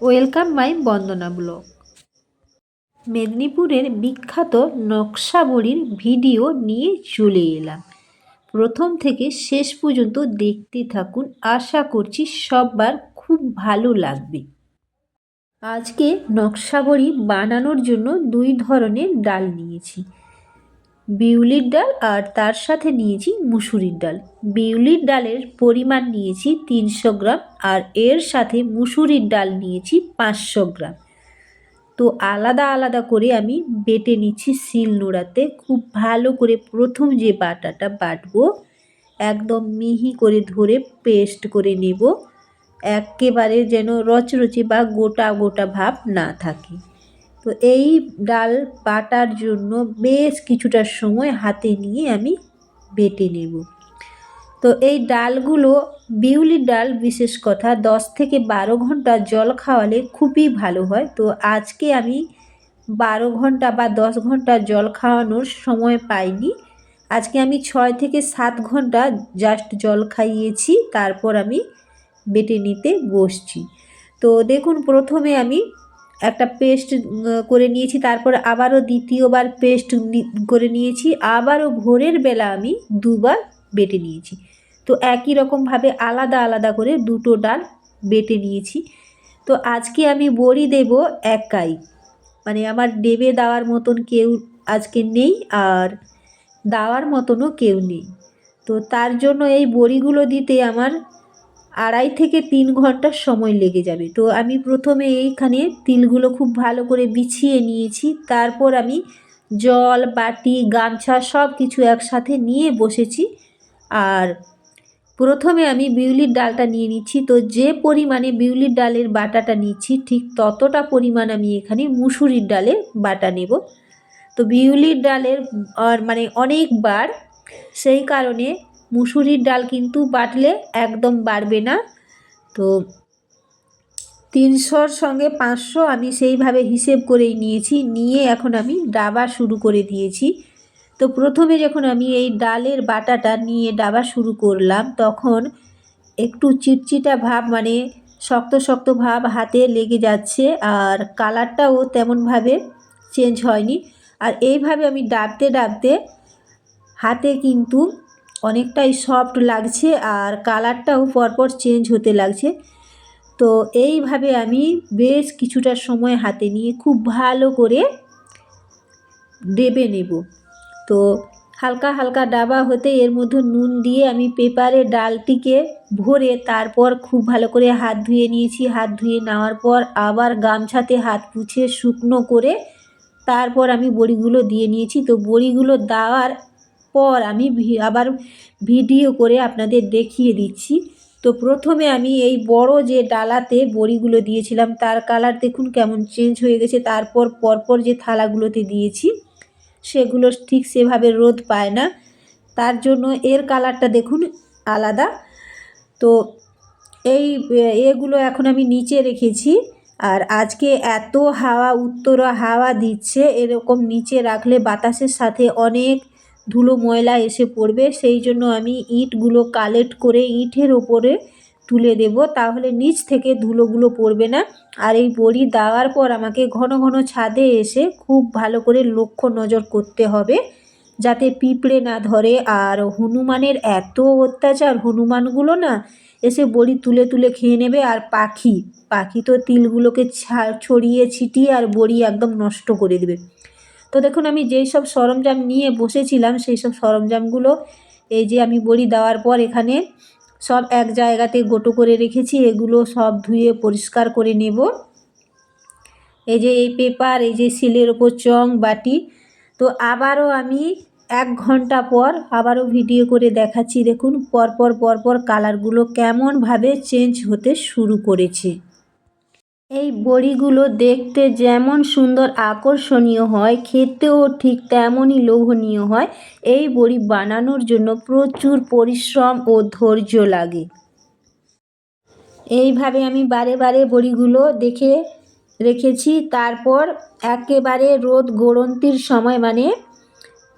Welcome my Bandana blog মেদিনীপুরের বিখ্যাত নকশাবড়ির video নিয়ে চলে এলাম। প্রথম থেকে শেষ পর্যন্ত দেখতে থাকুন, আশা করছি সবার খুব ভালো লাগবে। আজকে নকশাবড়ি বানানোর জন্য দুই ধরনের ডাল নিয়েছি। বিউলির ডাল আর তার সাথে নিয়েছি মুসুরির ডাল। বিউলির ডালের পরিমাণ নিয়েছি তিনশো গ্রাম আর এর সাথে মুসুরির ডাল নিয়েছি পাঁচশো গ্রাম। তো আলাদা আলাদা করে আমি বেটে নিচ্ছি শিল নোড়াতে। খুব ভালো করে প্রথম যে বাটাটা বাটবো, একদম মিহি করে ধরে পেস্ট করে নেব। একেবারে যেন রচরচে বা গোটা গোটা ভাব না থাকে। তো এই ডাল বাটার জন্য বেশ কিছুটা সময় হাতে নিয়ে আমি বেটে নেব। তো এই ডালগুলো, বিউলির ডাল বিশেষ কথা, দশ থেকে বারো ঘণ্টা জল খাওয়ালে খুবই ভালো হয়। তো আজকে আমি বারো ঘণ্টা বা দশ ঘণ্টা জল খাওয়ানোর সময় পাইনি। আজকে আমি ছয় থেকে সাত ঘণ্টা জাস্ট জল খাইয়েছি, তারপর আমি বেটে নিতে বসছি। তো দেখুন, প্রথমে আমি একটা পেস্ট করে নিয়েছি, তারপর আবারও দ্বিতীয়বার পেস্ট করে নিয়েছি, আবারও ভোরের বেলা আমি দুবার বেটে নিয়েছি। তো একই রকমভাবে আলাদা আলাদা করে দুটো ডাল বেটে নিয়েছি। তো আজকে আমি বড়ি দেব একাই। মানে আমার দেবে দেওয়ার মতন কেউ আজকে নেই আর দেওয়ার মতনও কেউ নেই। তো তার জন্য এই বড়িগুলো দিতে আমার আড়াই থেকে তিন ঘণ্টার সময় লেগে যাবে। তো আমি প্রথমে এইখানে তিলগুলো খুব ভালো করে বিছিয়ে নিয়েছি। তারপর আমি জল, বাটি, গামছা সব কিছু একসাথে নিয়ে বসেছি। আর প্রথমে আমি বিউলির ডালটা নিয়ে নিচ্ছি। তো যে পরিমাণে বিউলির ডালের বাটাটা নিচ্ছি, ঠিক ততটা পরিমাণ আমি এখানে মুসুরির ডালের বাটা নেব। তো বিউলির ডালের মানে অনেকবার সেই কারণে মুসুরির ডাল কিন্তু বাটলে একদম বাড়বে না। তো তিনশোর সঙ্গে পাঁচশো আমি সেইভাবে হিসেব করেই নিয়েছি, নিয়ে এখন আমি ডাবা শুরু করে দিয়েছি। তো প্রথমে যখন আমি এই ডালের বাটাটা নিয়ে ডাবা শুরু করলাম, তখন একটু চিটচিটা ভাব মানে শক্ত শক্ত ভাব হাতে লেগে যাচ্ছে আর কালারটাও তেমনভাবে চেঞ্জ হয়নি। আর এইভাবে আমি ডাবতে ডাবতে হাতে কিন্তু অনেকটাই সফট লাগছে আর কালারটাও পরপর চেঞ্জ হতে লাগছে। তো এইভাবে আমি বেশ কিছুটা সময় হাতে নিয়ে খুব ভালো করে ডেবে নেব। তো হালকা হালকা ডাবা হতে এর মধ্যে নুন দিয়ে আমি পেপারে ডালটিকে ভরে তারপর খুব ভালো করে হাত ধুয়ে নিয়েছি। হাত ধুয়ে নেওয়ার পর আবার গামছাতে হাত পুছে শুকনো করে তারপর আমি বড়িগুলো দিয়ে নিয়েছি। তো বড়িগুলো দেওয়ার পর আমি আবার ভিডিও করে আপনাদের দেখিয়ে দিচ্ছি। তো প্রথমে আমি এই বড় যে ডালাতে বড়িগুলো দিয়েছিলাম, তার কালার দেখুন কেমন চেঞ্জ হয়ে গেছে। তারপর পরপর যে থালাগুলোতে দিয়েছি, সেগুলো ঠিক সেভাবে রোদ পায় না। তার জন্য এর কালারটা দেখুন আলাদা। তো এই, এগুলো এখন আমি নিচে রেখেছি। আর আজকে এত হাওয়া, উত্তর হাওয়া দিচ্ছে, এরকম নিচে রাখলে বাতাসের সাথে অনেক ধুলো ময়লা এসে পড়বে, সেই জন্য আমি ইটগুলো কালেক্ট করে ইটের ওপরে তুলে দেব। তাহলে নিচ থেকে ধুলোগুলো পড়বে না। আর এই বড়ি দেওয়ার পর আমাকে ঘন ঘন ছাদে এসে খুব ভালো করে লক্ষ্য নজর করতে হবে, যাতে পিঁপড়ে না ধরে। আর হনুমানের এত অত্যাচার, হনুমানগুলো না এসে বড়ি তুলে তুলে খেয়ে নেবে। আর পাখি পাখি তো তিলগুলোকে ছড়িয়ে ছিটিয়ে আর বড়ি একদম নষ্ট করে দেবে। তো দেখুন, আমি যেই সব সরঞ্জাম নিয়ে বসেছিলাম, সেই সব সরঞ্জামগুলো এই যে আমি বড়ি দেওয়ার পর এখানে সব এক জায়গাতে গোটো করে রেখেছি, এগুলো সব ধুয়ে পরিষ্কার করে নেব। এই যে এই পেপার, এই যে সিলের ওপর চং বাটি, তো আবারও আমি এক ঘণ্টা পর আবারও ভিডিও করে দেখাচ্ছি। দেখুন, পরপর পরপর কালারগুলো কেমনভাবে চেঞ্জ হতে শুরু করেছে। এই বড়িগুলো দেখতে যেমন সুন্দর আকর্ষণীয় হয়, খেতেও ঠিক তেমনই লোভনীয় হয়। এই বড়ি বানানোর জন্য প্রচুর পরিশ্রম ও ধৈর্য লাগে। এইভাবে আমি বারে বারে বড়িগুলো দেখে রেখেছি। তারপর একেবারে রোদ গড়ন্তির সময় মানে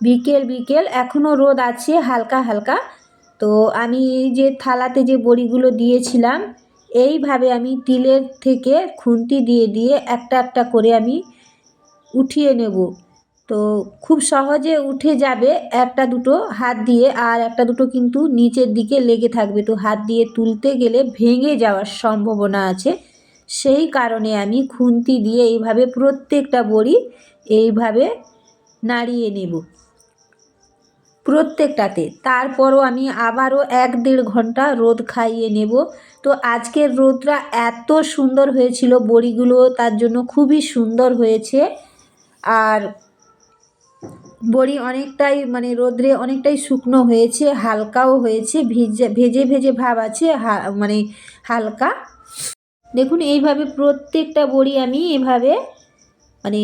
বিকেল বিকেল এখনও রোদ আছে হালকা হালকা। তো আমি এই যে থালাতে যে বড়িগুলো দিয়েছিলাম এইভাবে আমি তিলের থেকে খুন্তি দিয়ে দিয়ে একটা একটা করে আমি উঠিয়ে নেব। তো খুব সহজে উঠে যাবে একটা দুটো হাত দিয়ে আর একটা দুটো কিন্তু নিচের দিকে লেগে থাকবে। তো হাত দিয়ে তুলতে গেলে ভেঙে যাওয়ার সম্ভাবনা আছে। সেই কারণে আমি খুন্তি দিয়ে এইভাবে প্রত্যেকটা বড়ি এইভাবে নাড়িয়ে নেব। প্রত্যেকটাতে। তারপরও আমি আবারও এক দেড় ঘণ্টা রোদ খাইয়ে নেব। তো আজকের রোদটা এত সুন্দর হয়েছিল, বড়িগুলো তার জন্য খুবই সুন্দর হয়েছে। আর বড়ি অনেকটাই মানে রোদ্রে অনেকটাই শুকনো হয়েছে, হালকাও হয়েছে, ভিজে, ভেজে ভেজে ভাব আছে মানে হালকা। দেখুন, এইভাবে প্রত্যেকটা বড়ি আমি এভাবে মানে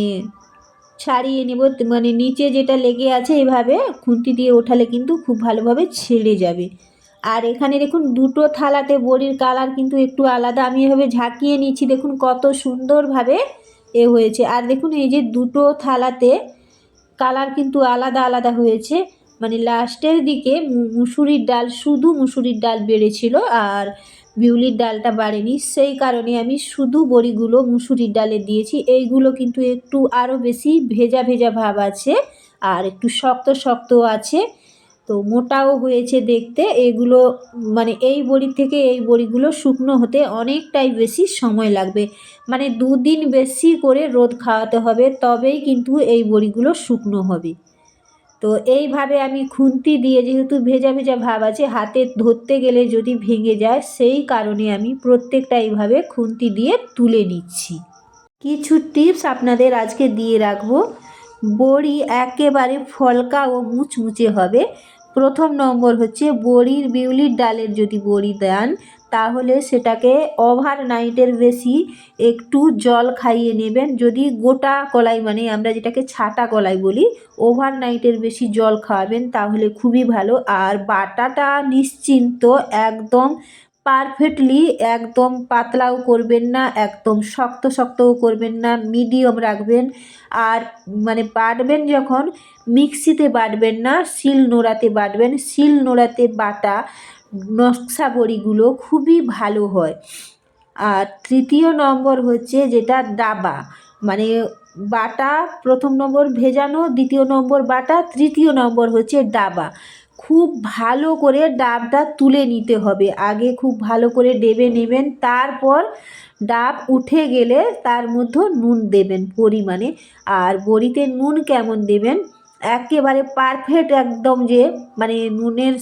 ছাড়িয়ে নেব। মানে নিচে যেটা লেগে আছে এভাবে খুন্তি দিয়ে ওঠালে কিন্তু খুব ভালোভাবে ছেড়ে যাবে। আর এখানে দেখুন দুটো থালাতে বড়ির কালার কিন্তু একটু আলাদা। আমি এভাবে ঝাঁকিয়ে নিচ্ছি, দেখুন কত সুন্দরভাবে এ হয়েছে। আর দেখুন এই যে দুটো থালাতে কালার কিন্তু আলাদা আলাদা হয়েছে। মানে লাস্টের দিকে মুসুরির ডাল, শুধু মুসুরির ডাল বেড়েছিল। আর বিউলির ডালটা বাড়েনি, সেই কারণে আমি শুধু বড়িগুলো, মুসুরির ডালে দিয়েছি। এইগুলো কিন্তু একটু আরও বেশি ভেজা ভেজা ভাব আছে আর একটু শক্ত শক্ত আছে। তো মোটাও হয়েছে দেখতে। এগুলো মানে এই বড়ি থেকে এই বড়িগুলো শুকনো হতে অনেকটাই বেশি সময় লাগবে। মানে দুদিন বেশি করে রোদ খাওয়াতে হবে, তবেই কিন্তু এই বড়িগুলো শুকনো হবে। তো এইভাবে আমি খুন্তি দিয়ে যেহেতু ভেজা ভেজা ভাব আছে, হাতে ধরতে গেলে যদি ভেঙে যায়, সেই কারণে আমি প্রত্যেকটা এইভাবে খুন্তি দিয়ে তুলে নিচ্ছি। কিছু টিপস আপনাদের আজকে দিয়ে রাখব। বড়ি একেবারে ফলকা ও মুচমুচে হবে। প্রথম নম্বর হচ্ছে বড়ির বিউলির ডালের যদি বড়ি দেন তাহলে সেটাকে ওভার নাইটের বেশি একটু জল খাইয়ে নেবেন। যদি গোটা কলাই মানে আমরা যেটাকে ছাটা কলাই বলি ওভার নাইটের বেশি জল খাওয়াবেন তাহলে খুবই ভালো। আর বাটাটা নিশ্চিন্ত, একদম পারফেক্টলি একদম পাতলাও করবেন না, একদম শক্ত শক্তও করবেন না মিডিয়াম রাখবেন। আর মানে বাটবেন যখন, মিক্সিতে বাটবেন না, শিল নোড়াতে বাটবেন। শিল নোড়াতে বাটা নকশা বড়িগুলো খুবই ভালো হয়। আর তৃতীয় নম্বর হচ্ছে যেটা ডাবা মানে বাটা প্রথম নম্বর ভেজানো, দ্বিতীয় নম্বর বাটা, তৃতীয় নম্বর হচ্ছে ডাবা। খুব ভালো করে ডাবটা তুলে নিতে হবে। আগে খুব ভালো করে ডেবে নেবেন, তারপর ডাব উঠে গেলে তার মধ্যে নুন দেবেন পরিমাণে। আর বড়িতে নুন কেমন দেবেন? একেবারে পারফেক্ট একদম যে মানে নুনের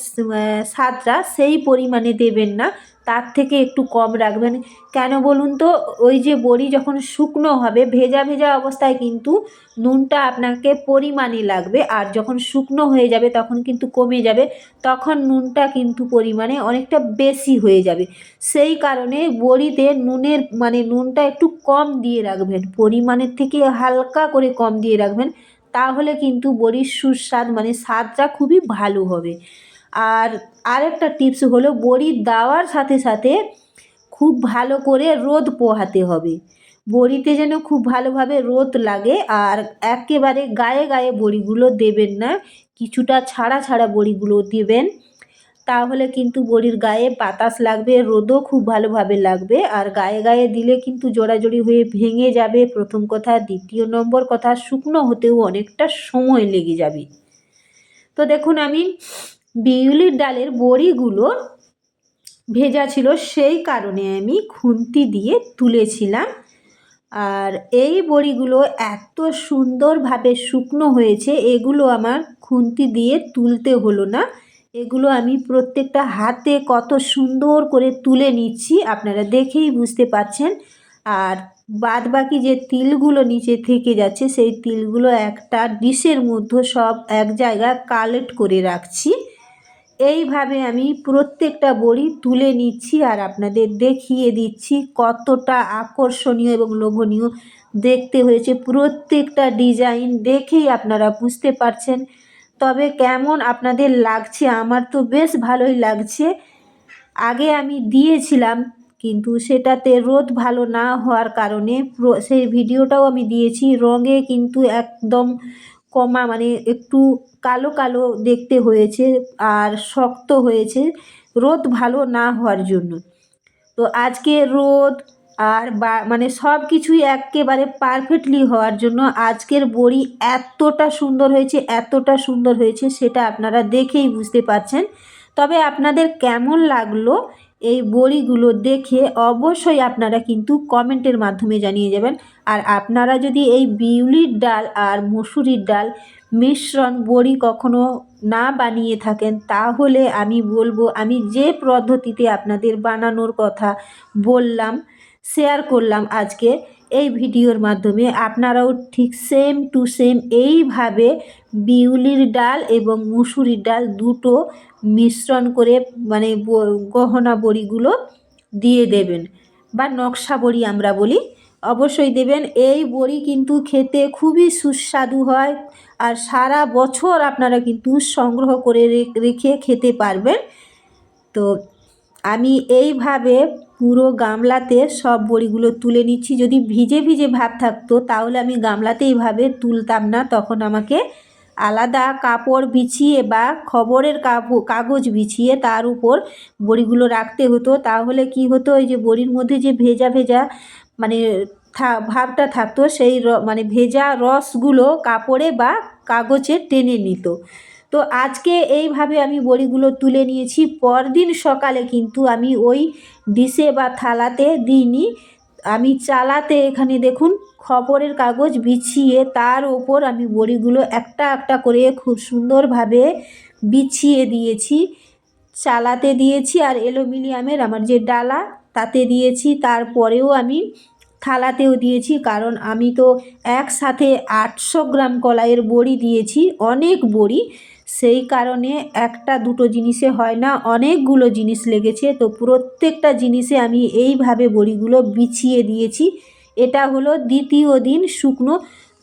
স্বাদটা সেই পরিমাণে দেবেন না। তার থেকে একটু কম রাখবেন। কেন বলুন তো, ওই যে বড়ি যখন শুকনো হবে, ভেজা ভেজা অবস্থায় কিন্তু নুনটা আপনাকে পরিমাণে লাগবে। আর যখন শুকনো হয়ে যাবে, তখন কিন্তু কমে যাবে। তখন নুনটা কিন্তু পরিমাণে অনেকটা বেশি হয়ে যাবে। সেই কারণে বড়িতে নুনের মানে নুনটা একটু কম দিয়ে রাখবেন। পরিমাণের থেকে হালকা করে কম দিয়ে রাখবেন। তাহলে কিন্তু বড়ির সুস্বাদ মানে স্বাদটা খুবই ভালো হবে। আর আরেকটা টিপস হলো, বড়ি দেওয়ার সাথে সাথে খুব ভালো করে রোদ পোহাতে হবে। বড়িতে যেন খুব ভালোভাবে রোদ লাগে, আর একেবারে গায়ে গায়ে বড়িগুলো দেবেন না, কিছুটা ছাড়া ছাড়া বড়িগুলো দেবেন। তাহলে কিন্তু বড়ির গায়ে বাতাস লাগবে, রোদও খুব ভালোভাবে লাগবে। আর গায়ে গায়ে দিলে কিন্তু জোড়াজড়ি হয়ে ভেঙে যাবে। প্রথম কথা। দ্বিতীয় নম্বর কথা, শুকনো হতেও অনেকটা সময় লেগে যাবে। তো দেখুন আমি বিউলির ডালের বড়িগুলো ভেজা ছিল, সেই কারণে আমি খুন্তি দিয়ে তুলেছিলাম। আর এই বড়িগুলো এত সুন্দরভাবে শুকনো হয়েছে, এগুলো আমার খুন্তি দিয়ে তুলতে হলো না। এগুলো আমি প্রত্যেকটা হাতে কত সুন্দর করে তুলে নিচ্ছি, আপনারা দেখেই বুঝতে পারছেন আর বাদ বাকি যে তিলগুলো নিচে থেকে যাচ্ছে, সেই তিলগুলো একটা ডিশের মধ্যে সব এক জায়গায় কালেক্ট করে রাখছি। এইভাবে আমি প্রত্যেকটা বড়ি তুলে নিচ্ছি আর আপনাদের দেখিয়ে দিচ্ছি কতটা আকর্ষণীয় এবং লোভনীয়। দেখতে হয়েছে প্রত্যেকটা ডিজাইন, দেখেই আপনারা বুঝতে পারছেন। তবে কেমন আপনাদের লাগছে? আমার তো বেশ ভালোই লাগছে। আগে আমি দিয়েছিলাম, কিন্তু সেটাতে রোদ ভালো না হওয়ার কারণে সেই ভিডিওটাও আমি দিয়েছি। রঙে কিন্তু একদম কমা মানে একটু কালো কালো দেখতে হয়েছে আর শক্ত হয়েছে। রোদ ভালো না হওয়ার জন্য। তো আজকে রোদ আর বা মানে সব কিছুই একেবারে পারফেক্টলি হওয়ার জন্য আজকের বড়ি এতটা সুন্দর হয়েছে, এতটা সুন্দর হয়েছে সেটা আপনারা দেখেই বুঝতে পারছেন। তবে আপনাদের কেমন লাগল এই বড়িগুলো দেখে অবশ্যই আপনারা কিন্তু কমেন্টের মাধ্যমে জানিয়ে যাবেন। আর আপনারা যদি এই বিউলির ডাল আর মুসুরির ডাল মিশ্রণ বড়ি কখনো না বানিয়ে থাকেন, তাহলে আমি বলব আমি যে পদ্ধতিতে আপনাদের বানানোর কথা বললাম শেয়ার করলাম আজকে এই ভিডিওর মাধ্যমে। আপনারাও ঠিক সেম টু সেম এইভাবে বিউলির ডাল এবং মুসুরির ডাল দুটো মিশ্রণ করে মানে গহনা বড়িগুলো দিয়ে দেবেন বা নকশা বড়ি আমরা বলি। অবশ্যই দেবেন। এই বড়ি কিন্তু খেতে খুবই সুস্বাদু হয় আর সারা বছর আপনারা কিন্তু সংগ্রহ করে রেখে খেতে পারবেন। তো আমি এইভাবে পুরো গামলাতে সব বড়িগুলো তুলে নিচ্ছি। যদি ভিজে ভিজে ভাব থাকতো, তাহলে আমি গামলাতে এইভাবে তুলতাম না। তখন আমাকে আলাদা কাপড় বিছিয়ে বা খবরের কাগজ বিছিয়ে তার উপর বড়িগুলো রাখতে হতো। তাহলে কি হতো, ওই যে বড়ির মধ্যে যে ভেজা ভেজা মানে ভাবটা থাকতো, সেই মানে ভেজা রসগুলো কাপড়ে বা কাগজে টেনে নিত। তো আজকে এইভাবে আমি বড়িগুলো তুলে নিয়েছি। পরদিন সকালে কিন্তু আমি ওই ডিশে বা থালাতে দিইনি। আমি চালাতে এখানে দেখুন খবরের কাগজ বিছিয়ে তার ওপর আমি বড়িগুলো একটা একটা করে খুব সুন্দরভাবে বিছিয়ে দিয়েছি। চালাতে দিয়েছি আর অ্যালুমিনিয়ামের আমার যে ডালা তাতে দিয়েছি। তারপরেও আমি থালাতেও দিয়েছি কারণ আমি তো একসাথে আটশো গ্রাম কলাইয়ের বড়ি দিয়েছি, অনেক বড়ি। সেই কারণে একটা দুটো জিনিসে হয় না, অনেকগুলো জিনিস লেগেছে। তো প্রত্যেকটা জিনিসে আমি এইভাবে বড়িগুলো বিছিয়ে দিয়েছি। এটা হলো দ্বিতীয় দিন শুকনো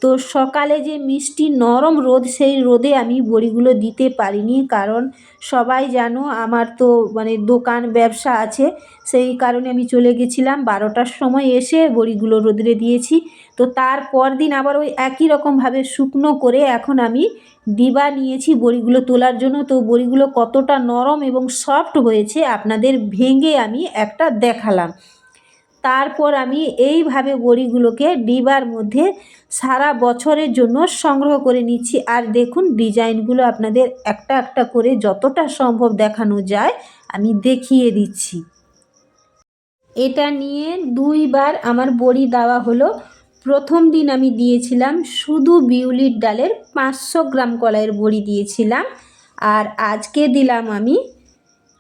তো সকালে যে মিষ্টি নরম রোদ, সেই রোদে আমি বড়িগুলো দিতে পারিনি। কারণ সবাই জানো আমার তো মানে দোকান ব্যবসা আছে, সেই কারণে আমি চলে গেছিলাম বারোটার সময় এসে বড়িগুলো রোদরে দিয়েছি। তো তারপর দিন আবার ওই একই রকমভাবে শুকনো করে এখন আমি ডিবা নিয়েছি বড়িগুলো তোলার জন্য। তো বড়িগুলো কতটা নরম এবং সফট হয়েছে আপনাদের ভেঙে আমি একটা দেখালাম। তারপর আমি এইভাবে বড়িগুলোকে ডিবার মধ্যে সারা বছরের জন্য সংগ্রহ করে নিচ্ছি। আর দেখুন, ডিজাইনগুলো আপনাদের একটা একটা করে যতটা সম্ভব দেখানো যায়, আমি দেখিয়ে দিচ্ছি। এটা নিয়ে দুইবার আমার বড়ি দেওয়া হলো। প্রথম দিন আমি দিয়েছিলাম শুধু বিউলির ডালের পাঁচশো গ্রাম কলাইয়ের বড়ি দিয়েছিলাম। আর আজকে দিলাম আমি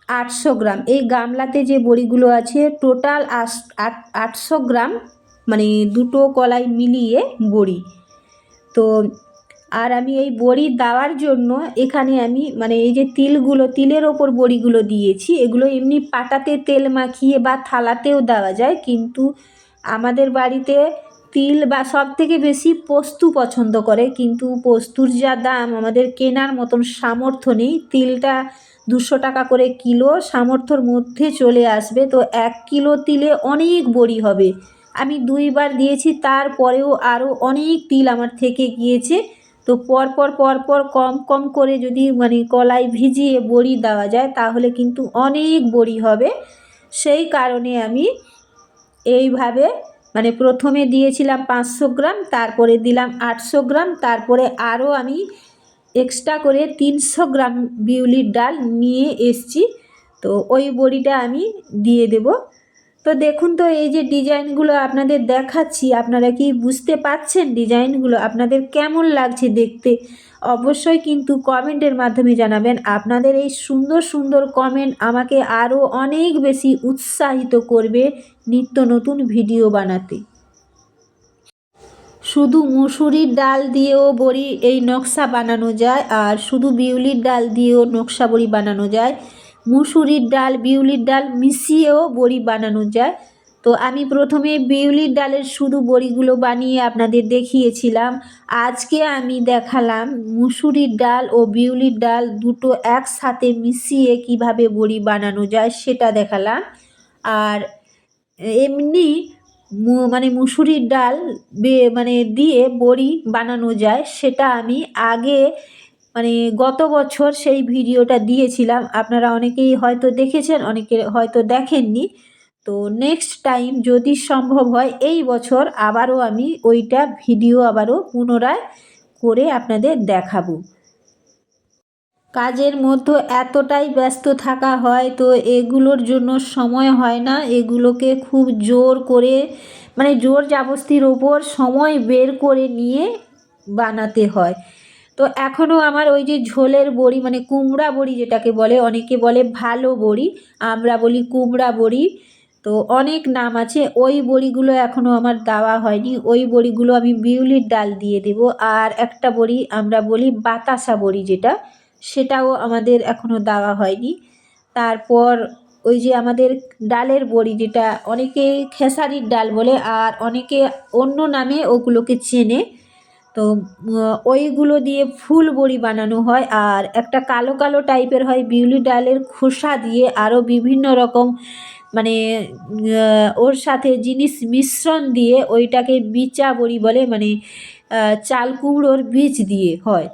আটশো গ্রাম। এই গামলাতে যে বড়িগুলো আছে টোটাল আটশো গ্রাম মানে দুটো কলাই মিলিয়ে বড়ি। তো, আর আমি এই বড়ি দেওয়ার জন্য এখানে আমি মানে এই যে তিলগুলো, তিলের ওপর বড়িগুলো দিয়েছি, এগুলো এমনি পাটাতে তেল মাখিয়ে বা থালাতেও দেওয়া যায়, কিন্তু আমাদের বাড়িতে তিল বা সব থেকে বেশি পোস্তু পছন্দ করে, কিন্তু পোস্তুর যা দাম, আমাদের কেনার মতন সামর্থ্য নেই। তিলটা দুশো টাকা করে কিলো সামর্থ্যর মধ্যে চলে আসবে। তো এক কিলো তিলে অনেক বড়ি হবে। আমি দুইবার দিয়েছি, তারপরেও আরও অনেক তিল আমার থেকে গিয়েছে। তো পরপর পরপর কম কম করে যদি মানে কলাই ভিজিয়ে বড়ি দেওয়া যায়, তাহলে কিন্তু অনেক বড়ি হবে। সেই কারণে আমি এইভাবে মানে প্রথমে দিয়েছিলাম পাঁচশো গ্রাম, তারপরে দিলাম আটশো গ্রাম, তারপরে আরও আমি এক্সট্রা করে তিনশো গ্রাম বিউলির ডাল নিয়ে এসছি। তো ওই বড়িটা আমি দিয়ে দেব। তো দেখুন তো, এই যে ডিজাইনগুলো আপনাদের দেখাচ্ছি, আপনারা কি বুঝতে পাচ্ছেন ডিজাইনগুলো? আপনাদের কেমন লাগছে দেখতে? অবশ্যই কিন্তু কমেন্টের মাধ্যমে জানাবেন। আপনাদের এই সুন্দর সুন্দর কমেন্ট আমাকে আরও অনেক বেশি উৎসাহিত করবে নিত্য নতুন ভিডিও বানাতে। শুধু মুসুরির ডাল দিয়েও বড়ি এই নকশা বানানো যায় আর শুধু বিউলির ডাল দিয়েও নকশা বড়ি বানানো যায়। মুসুরির ডাল, বিউলির ডাল মিশিয়েও বড়ি বানানো যায়। তো আমি প্রথমে বিউলির ডালের শুধু বড়িগুলো বানিয়ে আপনাদের দেখিয়েছিলাম। আজকে আমি দেখালাম মুসুরির ডাল ও বিউলির ডাল দুটো একসাথে মিশিয়ে কীভাবে বড়ি বানানো যায় সেটা দেখালাম। আর এমনি মানে মুসুরির ডাল মানে দিয়ে বড়ি বানানো যায়, সেটা আমি আগে মানে গত বছর সেই ভিডিওটা দিয়েছিলাম। আপনারা অনেকেই হয়তো দেখেছেন, অনেকে হয়তো দেখেননি। তো নেক্সট টাইম যদি সম্ভব হয়, এই বছর আবারও আমি ওইটা ভিডিও আবারও পুনরায় করে আপনাদের দেখাবো। কাজের মধ্যে এতটাই ব্যস্ত থাকা হয় তো এগুলোর জন্য সময় হয় না। এগুলোকে খুব জোর করে মানে জোর জাবস্তির ওপর সময় বের করে নিয়ে বানাতে হয়। তো এখনও আমার ওই যে ঝোলের বড়ি মানে কুমড়া বড়ি যেটাকে বলে, অনেকে বলে ভালো বড়ি, আমরা বলি কুমড়া বড়ি, তো অনেক নাম আছে। ওই বড়িগুলো এখনও আমার দেওয়া হয়নি। ওই বড়িগুলো আমি বিউলির ডাল দিয়ে দেব। আর একটা বড়ি আমরা বলি বাতাসা বড়ি যেটা সেটাও আমাদের এখনও দেওয়া হয়নি। তারপর ওই যে আমাদের ডালের বড়ি যেটা অনেকে খেসারির ডাল বলে আর অনেকে অন্য নামে ওগুলোকে চেনে। তো ওইগুলো দিয়ে ফুল বড়ি বানানো হয় আর একটা কালো কালো টাইপের হয় বিউলি ডালের খোসা দিয়ে আরও বিভিন্ন রকম মানে ওর সাথে জিনিস মিশ্রণ দিয়ে ওইটাকে বিচা বড়ি বলে মানে চাল কুমড়োর বীজ দিয়ে হয়।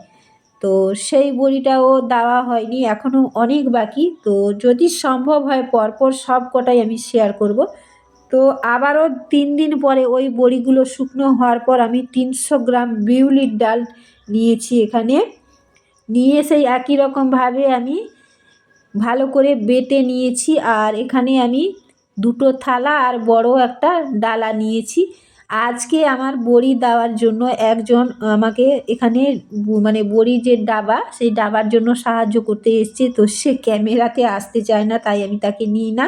তো সেই বড়িটাও দেওয়া হয়নি, এখনও অনেক বাকি। তো যদি সম্ভব হয় পরপর সব কটাই আমি শেয়ার করব। তো আবারও তিন দিন পরে ওই বড়িগুলো শুকনো হওয়ার পর আমি তিনশো গ্রাম বিউলির ডাল নিয়েছি এখানে। নিয়ে সেই একই রকমভাবে আমি ভালো করে বেটে নিয়েছি আর এখানে আমি দুটো থালা আর বড় একটা ডালা নিয়েছি। আজকে আমার বড়ি দেওয়ার জন্য একজন আমাকে এখানে মানে বড়ি যে ডাবা, সেই ডাবার জন্য সাহায্য করতে এসছে। তো সে ক্যামেরাতে আসতে চায় না, তাই আমি তাকে নিই না।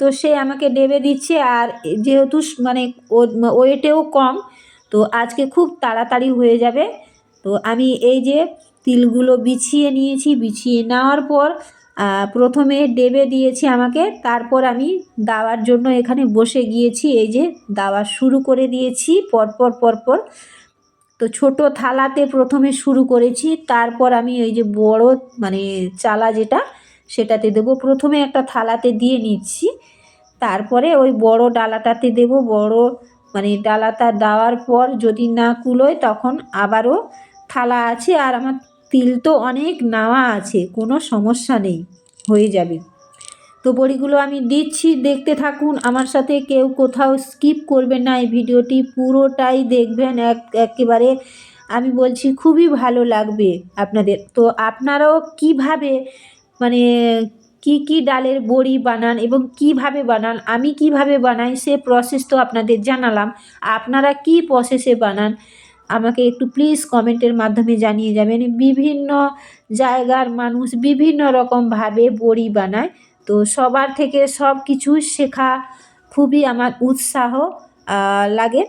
তো সে আমাকে ডেবে দিচ্ছে আর যেহেতু মানে ওয়েটেও কম, তো আজকে খুব তাড়াতাড়ি হয়ে যাবে। তো আমি এই যে তিলগুলো বিছিয়ে নিয়েছি, বিছিয়ে নেওয়ার পর প্রথমে ডেবে দিয়েছে আমাকে, তারপর আমি দাওয়ার জন্য এখানে বসে গিয়েছি, এই যে দাওয়া শুরু করে দিয়েছি, পরপর পরপর। তো ছোট থালাতে প্রথমে শুরু করেছি, তারপর আমি ওই যে বড় মানে চালা যেটা, সেটাতে দেবো। প্রথমে একটা থালাতে দিয়ে নিচ্ছি, তারপরে ওই বড় ডালাটাতে দেব। বড় মানে ডালাটা দেওয়ার পর যদি না কুলোয়, তখন আবারও থালা আছে, আর আমার তিল তো অনেক নেওয়া আছে, কোনো সমস্যা নেই, হয়ে যাবে। তো বড়িগুলো আমি দিচ্ছি, দেখতে থাকুন, আমার সাথে কেউ কোথাও স্কিপ করবেন না এই ভিডিওটি, পুরোটাই দেখবেন, এক, একেবারে আমি বলছি খুবই ভালো লাগবে আপনাদের। তো আপনারাও কীভাবে মানে কি কি ডালের বড়ি বানান এবং কীভাবে বানান, আমি কীভাবে বানাই সে প্রসেস তো আপনাদের জানালাম। আপনারা কি প্রসেসে বানান আমাকে একটু প্লিজ কমেন্টের মাধ্যমে জানিয়ে যাবেন। বিভিন্ন জায়গার মানুষ বিভিন্ন রকমভাবে বড়ি বানায়। তো সবার থেকে সব কিছু শেখা খুবই আমার উৎসাহ লাগে।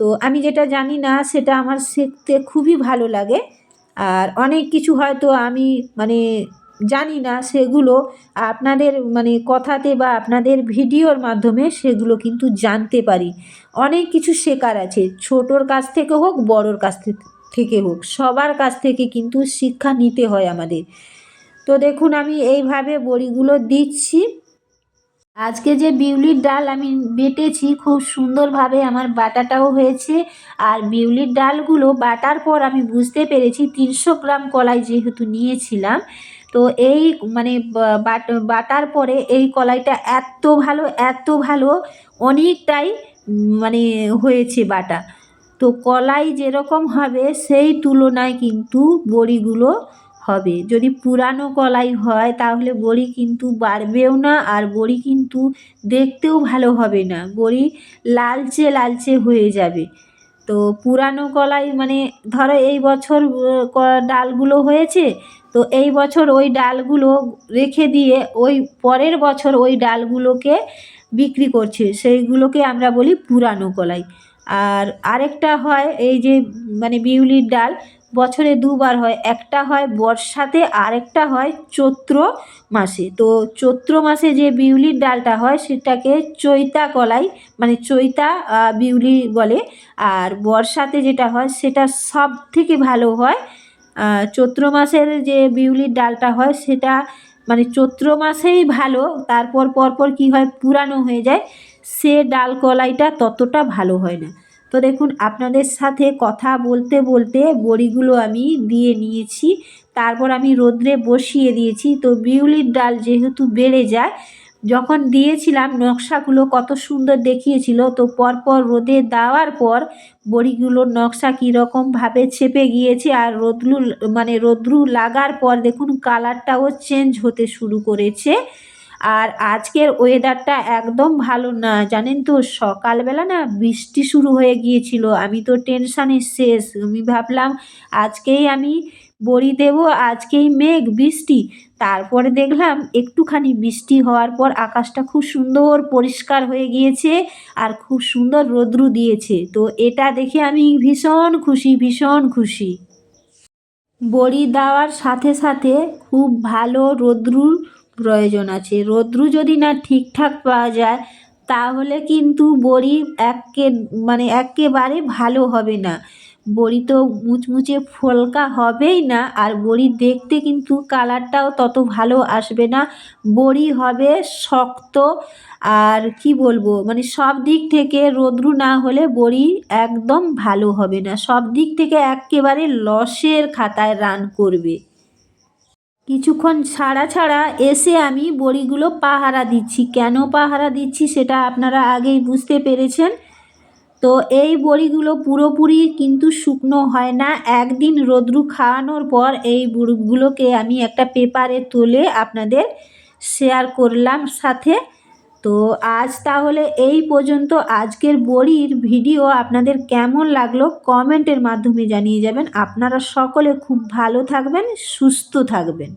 তো আমি যেটা জানি না, সেটা আমার শিখতে খুবই ভালো লাগে। আর অনেক কিছু হয়তো আমি মানে জানি না, সেগুলো আপনাদের মানে কথাতে বা আপনাদের ভিডিওর মাধ্যমে সেগুলো কিন্তু জানতে পারি। অনেক কিছু শেখার আছে, ছোটোর কাছ থেকে হোক, বড়োর কাছ থেকে হোক, সবার কাছ থেকে কিন্তু শিক্ষা নিতে হয় আমাদের। তো দেখুন, আমি এইভাবে বড়িগুলো দিচ্ছি। আজকে যে বিউলির ডাল আমি বেটেছি, খুব সুন্দরভাবে আমার বাটাটাও হয়েছে। আর বিউলির ডালগুলো বাটার পর আমি বুঝতে পেরেছি, তিনশো গ্রাম কলাই যেহেতু নিয়েছিলাম তো এই মানে বাটার পরে এই কলাইটা এত ভালো এত ভালো, অনেকটাই মানে হয়েছে বাটা। তো কলাই যেরকম হবে, সেই তুলনায় কিন্তু বড়িগুলো হবে। যদি পুরানো কলাই হয়, তাহলে বড়ি কিন্তু বাড়বেও না, আর বড়ি কিন্তু দেখতেও ভালো হবে না। বড়ি লালচে লালচে হয়ে যাবে। তো পুরানো কলাই মানে ধরো এই বছর ডালগুলো হয়েছে তো এই বছর ওই ডালগুলো রেখে দিয়ে ওই পরের বছর ওই ডালগুলোকে বিক্রি করছে। সেইগুলোকে আমরা বলি পুরানো কলাই। আর আরেকটা হয় এই যে মানে বিউলির ডাল, বছরে দুবার হয়। একটা হয় বর্ষাতে, আরেকটা হয় চৈত্র মাসে। তো চৈত্র মাসে যে বিউলির ডালটা হয়, সেটাকে চৈতা কলাই মানে চৈতা বিউলি বলে। আর বর্ষাতে যেটা হয়, সেটা সব থেকে ভালো হয় চৈত্র মাসের যে বিউলির ডালটা হয় সেটা মানে চৈত্র মাসেই ভালো, তারপর পরপর কী হয় পুরানো হয়ে যায়, সে ডাল কলাইটা ততটা ভালো হয় না। তো দেখুন, আপনাদের সাথে কথা বলতে বলতে বড়িগুলো আমি দিয়ে নিয়েছি, তারপর আমি রোদ্রে বসিয়ে দিয়েছি। তো বিউলির ডাল যেহেতু বেড়ে যায় যখন দিয়েছিলাম, নকশাগুলো কত সুন্দর দেখিয়েছিল, তো পরপর রোদে দেওয়ার পর বড়িগুলোর নকশা কীরকমভাবে ছেপে গিয়েছে আর রোদ্রু মানে রোদ্রু লাগার পর দেখুন কালারটাও চেঞ্জ হতে শুরু করেছে। আর আজকের ওয়েদারটা একদম ভালো না, জানেন তো সকালবেলা না বৃষ্টি শুরু হয়ে গিয়েছিল, আমি তো টেনশানে শেষ। আমি ভাবলাম, আজকেই আমি বড়ি দেবো, আজকেই মেঘ, বৃষ্টি। তারপরে দেখলাম একটুখানি বৃষ্টি হওয়ার পর আকাশটা খুব সুন্দর পরিষ্কার হয়ে গিয়েছে আর খুব সুন্দর রোদ্রু দিয়েছে। তো এটা দেখে আমি ভীষণ খুশি ভীষণ খুশি। বড়ি দেওয়ার সাথে সাথে খুব ভালো রোদ্রুর প্রয়োজন আছে। রোদ্রু যদি না ঠিকঠাক পাওয়া যায়, তাহলে কিন্তু বড়ি একে মানে একেবারে ভালো হবে না। বড়ি তো মুচমুচে ফলকা হবেই না, আর বড়ি দেখতে কিন্তু কালারটাও তত ভালো আসবে না। বড়ি হবে শক্ত, আর কি বলব মানে সব দিক থেকে রোদ্রু না হলে বড়ি একদম ভালো হবে না। সব দিক থেকে একেবারে লসের খাতায় রান করবে। কিছুক্ষণ ছাড়া ছাড়া এসে আমি বড়িগুলো পাহারা দিচ্ছি। কেন পাহারা দিচ্ছি সেটা আপনারা আগেই বুঝতে পেরেছেন। তো এই বড়িগুলো পুরোপুরি কিন্তু শুকনো হয় না। একদিন রোদ্রু খাওয়ানোর পর এই বড়িগুলোকে আমি একটা পেপারে তুলে আপনাদের শেয়ার করলাম সাথে। তো আজ তাহলে এই পর্যন্ত আজকের বড়ির ভিডিও আপনাদের কেমন লাগল কমেন্টের মাধ্যমে জানিয়ে যাবেন। আপনারা সকলে খুব ভালো থাকবেন, সুস্থ থাকবেন।